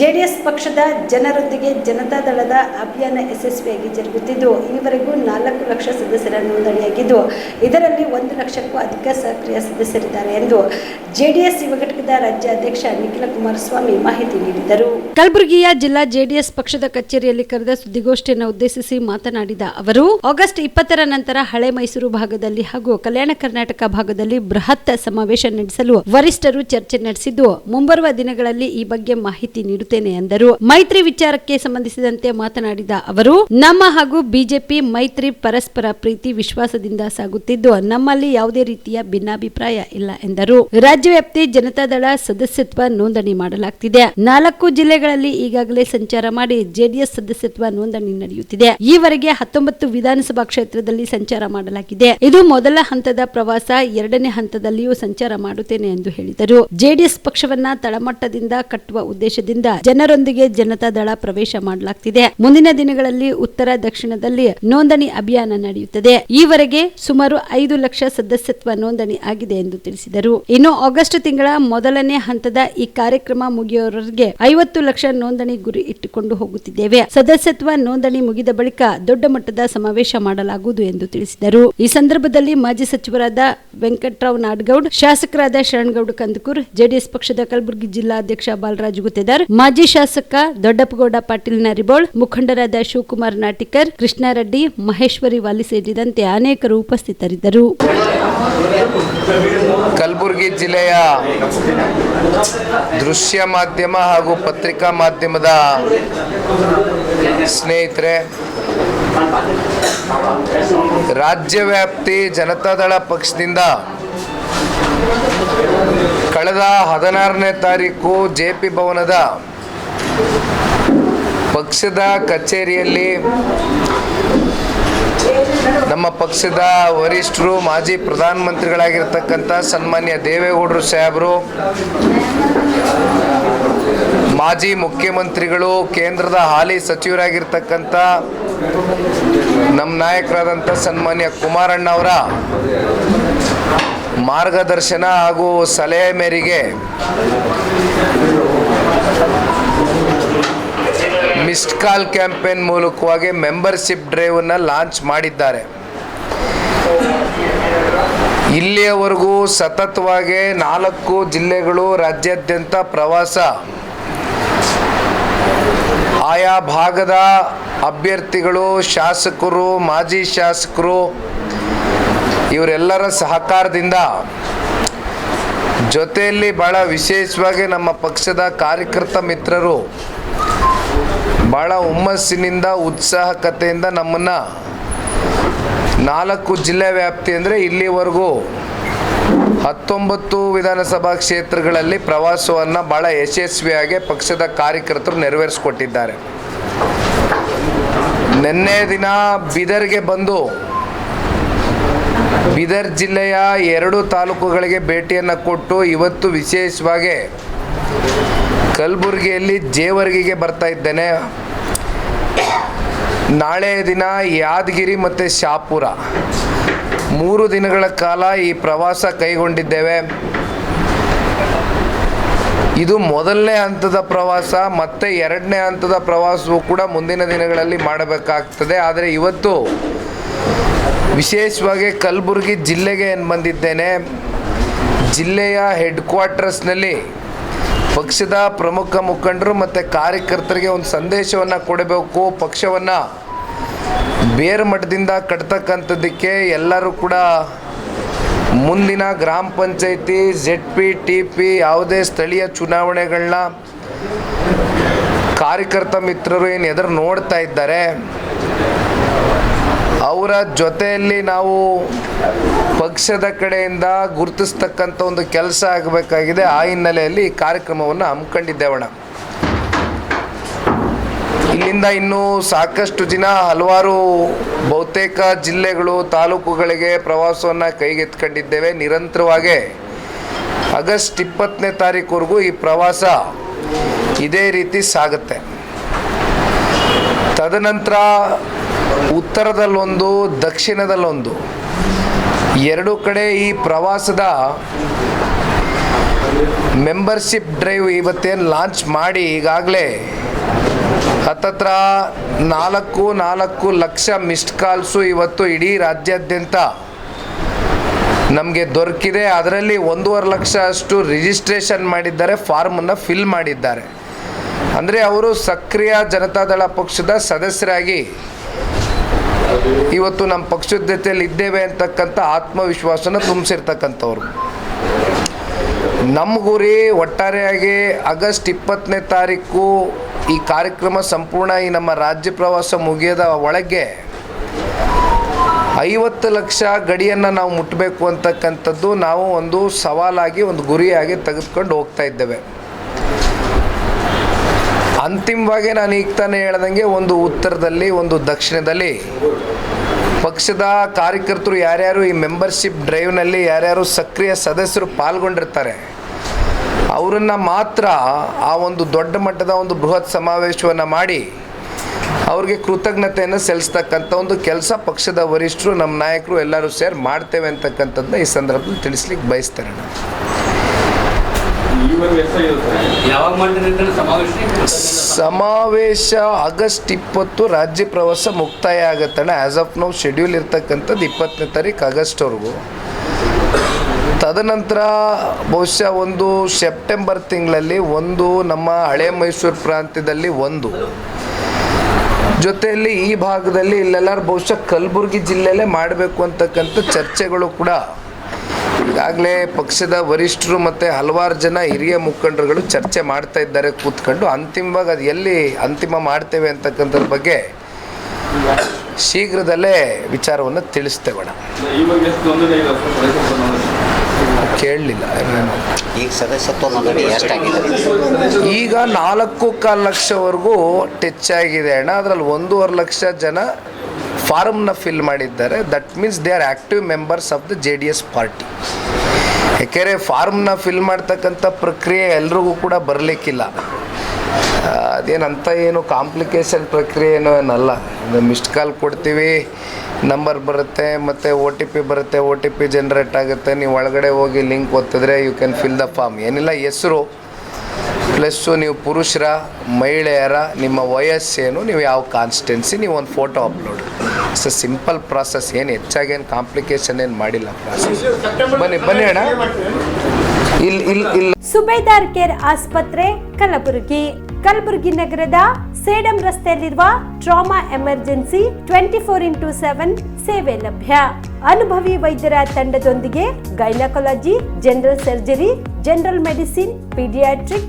JDS ಪಕ್ಷದ ಜನರೊಂದಿಗೆ ಜನತಾ ದಳದ ಅಭಿಯಾನ ಯಶಸ್ವಿಯಾಗಿ ಜರುಗುತ್ತಿದ್ದು ಈವರೆಗೂ ನಾಲ್ಕು ಲಕ್ಷ ಸದಸ್ಯರ ನೋಂದಣಿಯಾಗಿದ್ದು, ಇದರಲ್ಲಿ ಒಂದು ಲಕ್ಷಕ್ಕೂ ಅಧಿಕ ಸಕ್ರಿಯ ಸದಸ್ಯರಿದ್ದಾರೆ ಎಂದು ಜೆಡಿಎಸ್ ಯುವ ಘಟಕದ ರಾಜ್ಯಾಧ್ಯಕ್ಷ ನಿಖಿಲ ಕುಮಾರಸ್ವಾಮಿ ಮಾಹಿತಿ ನೀಡಿದರು. ಕಲಬುರಗಿಯ ಜಿಲ್ಲಾ ಜೆಡಿಎಸ್ ಪಕ್ಷದ ಕಚೇರಿಯಲ್ಲಿ ಕರೆದ ಸುದ್ದಿಗೋಷ್ಠಿಯನ್ನು ಉದ್ದೇಶಿಸಿ ಮಾತನಾಡಿದ ಅವರು, ಆಗಸ್ಟ್ ಇಪ್ಪತ್ತರ ನಂತರ ಹಳೆ ಮೈಸೂರು ಭಾಗದಲ್ಲಿ ಹಾಗೂ ಕಲ್ಯಾಣ ಕರ್ನಾಟಕ ಭಾಗದಲ್ಲಿ ಬೃಹತ್ ಸಮಾವೇಶ ನಡೆಸಲು ವರಿಷ್ಠರು ಚರ್ಚೆ ನಡೆಸಿದ್ದು, ಮುಂಬರುವ ದಿನಗಳಲ್ಲಿ ಈ ಬಗ್ಗೆ ಮಾಹಿತಿ ನೀಡುತ್ತೇನೆ ಎಂದರು. ಮೈತ್ರಿ ವಿಚಾರಕ್ಕೆ ಸಂಬಂಧಿಸಿದಂತೆ ಮಾತನಾಡಿದ ಅವರು, ನಮ್ಮ ಹಾಗೂ ಬಿಜೆಪಿ ಮೈತ್ರಿ ಪರಸ್ಪರ ಪ್ರೀತಿ ವಿಶ್ವಾಸದಿಂದ ಸಾಗುತ್ತಿದ್ದು, ನಮ್ಮಲ್ಲಿ ಯಾವುದೇ ರೀತಿಯ ಭಿನ್ನಾಭಿಪ್ರಾಯ ಇಲ್ಲ ಎಂದರು. ರಾಜ್ಯವ್ಯಾಪ್ತಿ ಜನತಾದಳ ಸದಸ್ಯತ್ವ ನೋಂದಣಿ ಮಾಡಲಾಗುತ್ತಿದೆ ನಾಲ್ಕು ಜಿಲ್ಲೆಗಳಲ್ಲಿ ಈಗಾಗಲೇ ಸಂಚಾರ ಮಾಡಿ ಜೆಡಿಎಸ್ ಸದಸ್ಯತ್ವ ನೋಂದಣಿ ನಡೆಯುತ್ತಿದೆ. ಈವರೆಗೆ ಹತ್ತೊಂಬತ್ತು ವಿಧಾನಸಭಾ ಕ್ಷೇತ್ರದಲ್ಲಿ ಸಂಚಾರ ಮಾಡಲಾಗಿದೆ. ಇದು ಮೊದಲ ಹಂತದ ಪ್ರವಾಸ, ಎರಡನೇ ಹಂತದಲ್ಲಿಯೂ ಸಂಚಾರ ಮಾಡುತ್ತೇನೆ ಎಂದು ಹೇಳಿದರು. ಜೆಡಿಎಸ್ ಪಕ್ಷವನ್ನ ತಳಮಟ್ಟದಿಂದ ಕಟ್ಟುವ ಉದ್ದೇಶದಿಂದ ಜನರೊಂದಿಗೆ ಜನತಾ ದಳ ಪ್ರವೇಶ ಮಾಡಲಾಗ್ತಿದೆ. ಮುಂದಿನ ದಿನಗಳಲ್ಲಿ ಉತ್ತರ ದಕ್ಷಿಣದಲ್ಲಿ ನೋಂದಣಿ ಅಭಿಯಾನ ನಡೆಯುತ್ತದೆ. ಈವರೆಗೆ ಸುಮಾರು ಐದು ಲಕ್ಷ ಸದಸ್ಯತ್ವ ನೋಂದಣಿ ಆಗಿದೆ ಎಂದು ತಿಳಿಸಿದರು. ಇನ್ನು ಆಗಸ್ಟ್ ತಿಂಗಳ ಮೊದಲನೇ ಹಂತದ ಈ ಕಾರ್ಯಕ್ರಮ ಮುಗಿಯುವವರೆಗೆ ಐವತ್ತು ಲಕ್ಷ ನೋಂದಣಿ ಗುರಿ ಇಟ್ಟುಕೊಂಡು ಹೋಗುತ್ತಿದ್ದೇವೆ. ಸದಸ್ಯತ್ವ ನೋಂದಣಿ ಮುಗಿದ ಬಳಿಕ ದೊಡ್ಡ ಮಟ್ಟದ ಸಮಾವೇಶ ಮಾಡಲಾಗುವುದು ಎಂದು ತಿಳಿಸಿದರು. ಈ ಸಂದರ್ಭದಲ್ಲಿ ಮಾಜಿ ಸಚಿವರಾದ ವೆಂಕಟರಾವ್ ನಾಡಗೌಡ್, ಶಾಸಕರಾದ ಶರಣಗೌಡ ಕಂದಕೂರ್, ಜೆಡಿಎಸ್ ಪಕ್ಷದ ಕಲಬುರಗಿ ಜಿಲ್ಲಾಧ್ಯಕ್ಷ ಬಾಲರಾಜ್ ಗುತ್ತೇದಾರ್ ಮಾಜಿ ಶಾಸಕ ದೊಡ್ಡಪ್ಪಗೌಡ ಪಾಟೀಲ್ ನರಿಬೋಳ್ ಮುಖಂಡರಾದ ಶಿವಕುಮಾರ್ ನಾಟಿಕರ್, ಕೃಷ್ಣಾರೆಡ್ಡಿ, ಮಹೇಶ್ವರಿ ವಾಲಿ ಸೇರಿದಂತೆ ಅನೇಕರು ಉಪಸ್ಥಿತರಿದ್ದರು. ಕಲಬುರಗಿ ಜಿಲ್ಲೆಯ ದೃಶ್ಯ ಮಾಧ್ಯಮ ಹಾಗೂ ಪತ್ರಿಕಾ ಮಾಧ್ಯಮದ ಸ್ನೇಹಿತರೆ ರಾಜ್ಯವ್ಯಾಪ್ತಿ ಜನತಾದಳ ಪಕ್ಷದಿಂದ ಕಳೆದ ಹದಿನಾರನೇ ತಾರೀಕು ಜೆ ಪಿ ಭವನದ ಪಕ್ಷದ ಕಚೇರಿಯಲ್ಲಿ ನಮ್ಮ ಪಕ್ಷದ ವರಿಷ್ಠರು, ಮಾಜಿ ಪ್ರಧಾನಮಂತ್ರಿಗಳಾಗಿರ್ತಕ್ಕಂಥ ಸನ್ಮಾನ್ಯ ದೇವೇಗೌಡರು ಸಾಹೇಬರು, ಮಾಜಿ ಮುಖ್ಯಮಂತ್ರಿಗಳು, ಕೇಂದ್ರದ ಹಾಲಿ ಸಚಿವರಾಗಿರ್ತಕ್ಕಂಥ ನಮ್ಮ ನಾಯಕರಾದಂಥ ಸನ್ಮಾನ್ಯ ಕುಮಾರಣ್ಣ ಅವರ ಮಾರ್ಗದರ್ಶನ ಹಾಗೂ ಸಲಹೆ ಮೇರೆಗೆ ಮಿಸ್ಡ್ ಕಾಲ್ ಕ್ಯಾಂಪೇನ್ ಮೂಲಕವಾಗಿ ಮೆಂಬರ್ಶಿಪ್ ಡ್ರೈವನ್ನು ಲಾಂಚ್ ಮಾಡಿದ್ದಾರೆ. ಇಲ್ಲಿಯವರೆಗೂ ಸತತವಾಗಿ ನಾಲ್ಕು ಜಿಲ್ಲೆಗಳು ರಾಜ್ಯಾದ್ಯಂತ ಪ್ರವಾಸ ಆಯಾ ಭಾಗದ ಅಭ್ಯರ್ಥಿಗಳು, ಶಾಸಕರು, ಮಾಜಿ ಶಾಸಕರು, ಇವರೆಲ್ಲರ ಸಹಕಾರದಿಂದ ಜೊತೆಯಲ್ಲಿ ಭಾಳ ವಿಶೇಷವಾಗಿ ನಮ್ಮ ಪಕ್ಷದ ಕಾರ್ಯಕರ್ತ ಮಿತ್ರರು ಭಾಳ ಹುಮ್ಮಸ್ಸಿನಿಂದ, ಉತ್ಸಾಹಕತೆಯಿಂದ ನಮ್ಮನ್ನು ನಾಲ್ಕು ಜಿಲ್ಲೆ ವ್ಯಾಪ್ತಿ ಅಂದರೆ ಇಲ್ಲಿವರೆಗೂ ಹತ್ತೊಂಬತ್ತು ವಿಧಾನಸಭಾ ಕ್ಷೇತ್ರಗಳಲ್ಲಿ ಪ್ರವಾಸವನ್ನು ಭಾಳ ಯಶಸ್ವಿಯಾಗಿ ಪಕ್ಷದ ಕಾರ್ಯಕರ್ತರು ನೆರವೇರಿಸಿಕೊಟ್ಟಿದ್ದಾರೆ. ನಿನ್ನೆ ದಿನ ಬೀದರ್ಗೆ ಬಂದು ಬೀದರ್ ಜಿಲ್ಲೆಯ ಎರಡು ತಾಲೂಕುಗಳಿಗೆ ಭೇಟಿಯನ್ನು ಕೊಟ್ಟು ಇವತ್ತು ವಿಶೇಷವಾಗಿ ಕಲಬುರಗಿಯಲ್ಲಿ ಜೇವರ್ಗಿಗೆ ಬರ್ತಾ ಇದ್ದೇನೆ. ನಾಳೆ ದಿನ ಯಾದಗಿರಿ ಮತ್ತು ಶಾಪುರ. ಮೂರು ದಿನಗಳ ಕಾಲ ಈ ಪ್ರವಾಸ ಕೈಗೊಂಡಿದ್ದೇವೆ. ಇದು ಮೊದಲನೇ ಹಂತದ ಪ್ರವಾಸ, ಮತ್ತು ಎರಡನೇ ಹಂತದ ಪ್ರವಾಸವು ಕೂಡ ಮುಂದಿನ ದಿನಗಳಲ್ಲಿ ಮಾಡಬೇಕಾಗ್ತದೆ. ಆದರೆ ಇವತ್ತು ವಿಶೇಷವಾಗಿ ಕಲಬುರಗಿ ಜಿಲ್ಲೆಗೆ ಬಂದಿದ್ದೇನೆ. ಜಿಲ್ಲೆಯ ಹೆಡ್ ಕ್ವಾರ್ಟರ್ಸ್ನಲ್ಲಿ ಪಕ್ಷದ ಪ್ರಮುಖ ಮುಖಂಡರು ಮತ್ತು ಕಾರ್ಯಕರ್ತರಿಗೆ ಒಂದು ಸಂದೇಶವನ್ನು ಕೊಡಬೇಕು. ಪಕ್ಷವನ್ನು ಬೇರು ಮಠದಿಂದ ಕಟ್ತಕ್ಕಂಥದ್ದಕ್ಕೆ ಎಲ್ಲರೂ ಕೂಡ ಮುಂದಿನ ಗ್ರಾಮ panchayat Z P T P ಯಾವುದೇ ಸ್ಥಳೀಯ ಚುನಾವಣೆಗಳನ್ನ ಕಾರ್ಯಕರ್ತ ಮಿತ್ರರು ಏನು ಎದುರು ನೋಡ್ತಾ ಇದ್ದಾರೆ. ಅವರ ಜೊತೆಯಲ್ಲಿ ನಾವು ಪಕ್ಷದ ಕಡೆಯಿಂದ ಗುರುತಿಸ್ತಕ್ಕಂಥ ಒಂದು ಕೆಲಸ ಆಗಬೇಕಾಗಿದೆ. ಆ ಹಿನ್ನೆಲೆಯಲ್ಲಿ ಈ ಕಾರ್ಯಕ್ರಮವನ್ನು ಹಮ್ಮಿಕೊಂಡಿದ್ದೇವಣ ಇಲ್ಲಿಂದ ಇನ್ನೂ ಸಾಕಷ್ಟು ದಿನ ಹಲವಾರು ಬಹುತೇಕ ಜಿಲ್ಲೆಗಳು, ತಾಲೂಕುಗಳಿಗೆ ಪ್ರವಾಸವನ್ನು ಕೈಗೆತ್ಕೊಂಡಿದ್ದೇವೆ ನಿರಂತರವಾಗಿ ಆಗಸ್ಟ್ ಇಪ್ಪತ್ತನೇ ತಾರೀಕುವರೆಗೂ ಈ ಪ್ರವಾಸ ಇದೇ ರೀತಿ ಸಾಗುತ್ತೆ. ತದನಂತರ ಉತ್ತರದಲ್ಲೊಂದು, ದಕ್ಷಿಣದಲ್ಲೊಂದು ಎರಡು ಕಡೆ ಈ ಪ್ರವಾಸದ ಮೆಂಬರ್ಶಿಪ್ ಡ್ರೈವ್ ಇವತ್ತೇನು ಲಾಂಚ್ ಮಾಡಿ ಈಗಾಗಲೇ ಹತ್ತತ್ರ ನಾಲ್ಕು ನಾಲ್ಕು ಲಕ್ಷ ಮಿಸ್ಡ್ ಕಾಲ್ಸು ಇವತ್ತು ಇಡೀ ರಾಜ್ಯಾದ್ಯಂತ ನಮಗೆ ದೊರಕಿದೆ. ಅದರಲ್ಲಿ ಒಂದೂವರೆ ಲಕ್ಷ ಅಷ್ಟು ರಿಜಿಸ್ಟ್ರೇಷನ್ ಮಾಡಿದ್ದಾರೆ ಫಾರ್ಮನ್ನು ಫಿಲ್ ಮಾಡಿದ್ದಾರೆ. ಅಂದರೆ ಅವರು ಸಕ್ರಿಯ ಜನತಾದಳ ಪಕ್ಷದ ಸದಸ್ಯರಾಗಿ ಇವತ್ತು ನಮ್ಮ ಪಕ್ಷದ ಜೊತೆಯಲ್ಲಿ ಇದ್ದೇವೆ ಅಂತಕ್ಕಂಥ ಆತ್ಮವಿಶ್ವಾಸನ ತುಂಬಿಸಿರ್ತಕ್ಕಂಥವ್ರು. ನಮ್ಮ ಗುರಿ ಒಟ್ಟಾರೆಯಾಗಿ ಆಗಸ್ಟ್ ಇಪ್ಪತ್ತನೇ ತಾರೀಕು ಈ ಕಾರ್ಯಕ್ರಮ ಸಂಪೂರ್ಣ ಈ ನಮ್ಮ ರಾಜ್ಯ ಪ್ರವಾಸ ಮುಗಿಯದ ಒಳಗೆ ಐವತ್ತು ಲಕ್ಷ ಗಡಿಯನ್ನು ನಾವು ಮುಟ್ಟಬೇಕು ಅಂತಕ್ಕಂಥದ್ದು ನಾವು ಒಂದು ಸವಾಲಾಗಿ, ಒಂದು ಗುರಿಯಾಗಿ ತೆಗೆದುಕೊಂಡು ಹೋಗ್ತಾ ಇದ್ದೇವೆ. ಅಂತಿಮವಾಗಿ ನಾನು ಈಗ ತಾನೇ ಹೇಳ್ದಂಗೆ ಒಂದು ಉತ್ತರದಲ್ಲಿ, ಒಂದು ದಕ್ಷಿಣದಲ್ಲಿ ಪಕ್ಷದ ಕಾರ್ಯಕರ್ತರು ಯಾರ್ಯಾರು, ಈ ಮೆಂಬರ್ಶಿಪ್ ಡ್ರೈವ್ನಲ್ಲಿ ಯಾರ್ಯಾರು ಸಕ್ರಿಯ ಸದಸ್ಯರು ಪಾಲ್ಗೊಂಡಿರ್ತಾರೆ, ಅವರನ್ನು ಮಾತ್ರ ಆ ಒಂದು ದೊಡ್ಡ ಮಟ್ಟದ ಒಂದು ಬೃಹತ್ ಸಮಾವೇಶವನ್ನು ಮಾಡಿ ಅವ್ರಿಗೆ ಕೃತಜ್ಞತೆಯನ್ನು ಸಲ್ಲಿಸ್ತಕ್ಕಂಥ ಒಂದು ಕೆಲಸ ಪಕ್ಷದ ವರಿಷ್ಠರು, ನಮ್ಮ ನಾಯಕರು ಎಲ್ಲರೂ ಸೇರಿ ಮಾಡ್ತೇವೆ ಅಂತಕ್ಕಂಥದ್ದನ್ನ ಈ ಸಂದರ್ಭದಲ್ಲಿ ತಿಳಿಸ್ಲಿಕ್ಕೆ ಬಯಸ್ತಾರೆ ಯಾವಾಗ ಮಾಡಿದ್ರೆ ಸಮಾವೇಶ? ಸಮಾವೇಶ ಆಗಸ್ಟ್ ಇಪ್ಪತ್ತು ರಾಜ್ಯ ಪ್ರವಾಸ ಮುಕ್ತಾಯ ಆಗತ್ತಣ್ಣ. ಆ್ಯಸ್ ಆಫ್ ನಾವು ಶೆಡ್ಯೂಲ್ ಇರ್ತಕ್ಕಂಥದ್ದು ಇಪ್ಪತ್ತನೇ ತಾರೀಕು ಆಗಸ್ಟ್ವರೆಗೂ. ತದನಂತರ ಬಹುಶಃ ಒಂದು ಸೆಪ್ಟೆಂಬರ್ ತಿಂಗಳಲ್ಲಿ ಒಂದು ನಮ್ಮ ಹಳೆ ಮೈಸೂರು ಪ್ರಾಂತ್ಯದಲ್ಲಿ ಒಂದು. ಜೊತೆಯಲ್ಲಿ ಈ ಭಾಗದಲ್ಲಿ ಇಲ್ಲೆಲ್ಲರೂ ಬಹುಶಃ ಕಲಬುರಗಿ ಜಿಲ್ಲೆಯಲ್ಲೇ ಮಾಡಬೇಕು ಅಂತಕ್ಕಂಥ ಚರ್ಚೆಗಳು ಕೂಡ ಈಗಾಗಲೇ ಪಕ್ಷದ ವರಿಷ್ಠರು ಮತ್ತು ಹಲವಾರು ಜನ ಹಿರಿಯ ಮುಖಂಡರುಗಳು ಚರ್ಚೆ ಮಾಡ್ತಾ ಇದ್ದಾರೆ ಕೂತ್ಕೊಂಡು. ಅಂತಿಮವಾಗಿ ಅದು ಎಲ್ಲಿ ಅಂತಿಮ ಮಾಡ್ತೇವೆ ಅಂತಕ್ಕಂಥದ್ರ ಬಗ್ಗೆ ಶೀಘ್ರದಲ್ಲೇ ವಿಚಾರವನ್ನು ತಿಳಿಸ್ತೇವಣ ನೋಂದಣಿ? ಕೇಳಲಿಲ್ಲ. ಈಗ ಸದಸ್ಯತ್ವ ನೋಂದಣಿ ಎಷ್ಟಾಗಿದೆ? ಈಗ ನಾಲ್ಕು ಕಾಲು ಲಕ್ಷವರೆಗೂ ಟಚ್ ಆಗಿದೆ ಅಣ್ಣ. ಅದರಲ್ಲಿ ಒಂದೂವರೆ ಲಕ್ಷ ಜನ ಫಾರ್ಮ್ನ ಫಿಲ್ ಮಾಡಿದ್ದಾರೆ. That means they are active members of the J D S party ಯಾಕೆಂದರೆ ಫಾರ್ಮ್ನ ಫಿಲ್ ಮಾಡ್ತಕ್ಕಂಥ ಪ್ರಕ್ರಿಯೆ ಎಲ್ರಿಗೂ ಕೂಡ ಬರಲಿಕ್ಕಿಲ್ಲ. ಅದೇನಂತ ಏನು ಕಾಂಪ್ಲಿಕೇಶನ್ ಪ್ರಕ್ರಿಯೆ ಏನೋ ಏನಲ್ಲ. ಮಿಸ್ಡ್ ಕಾಲ್ ಕೊಡ್ತೀವಿ ನಂಬರ್ ಬರುತ್ತೆ, ಮತ್ತು ಓ ಟಿ ಪಿ ಬರುತ್ತೆ ಓ ಟಿ ಪಿ ಜನ್ರೇಟ್ ಆಗುತ್ತೆ. ನೀವು ಒಳಗಡೆ ಹೋಗಿ ಲಿಂಕ್ ಒತ್ತಿದ್ರೆ you can fill the form ಏನಿಲ್ಲ, ಹೆಸರು ಪ್ಲಸ್ಸು ನೀವು ಪುರುಷರ, ಮಹಿಳೆಯರ, ನಿಮ್ಮ ವಯಸ್ಸೇನು, ನೀವು ಯಾವ ಕಾನ್ಸ್ಟೆನ್ಸಿ ನೀವು ಒಂದು photo upload a simple process ಏನು ಹೆಚ್ಚಾಗೇನು ಕಾಂಪ್ಲಿಕೇಶನ್ ಏನು ಮಾಡಿಲ್ಲ ಪ್ರಾಸೆಸ್ ಬನ್ನಿ ಬನ್ನಿ ಅಣ್ಣ. ಇಲ್ಲಿ ಇಲ್ಲಿ ಇಲ್ಲಿ ಸುಬೇದಾರ್ ಕೇರ್ ಆಸ್ಪತ್ರೆ ಕಲಬುರಗಿ. ಕಲಬುರಗಿ ನಗರದ ಸೇಡಂ ರಸ್ತೆಯಲ್ಲಿರುವ trauma emergency twenty four into seven ಸೇವೆ ಲಭ್ಯ. ಅನುಭವಿ ವೈದ್ಯರ ತಂಡದೊಂದಿಗೆ gynaecology general surgery general medicine paediatric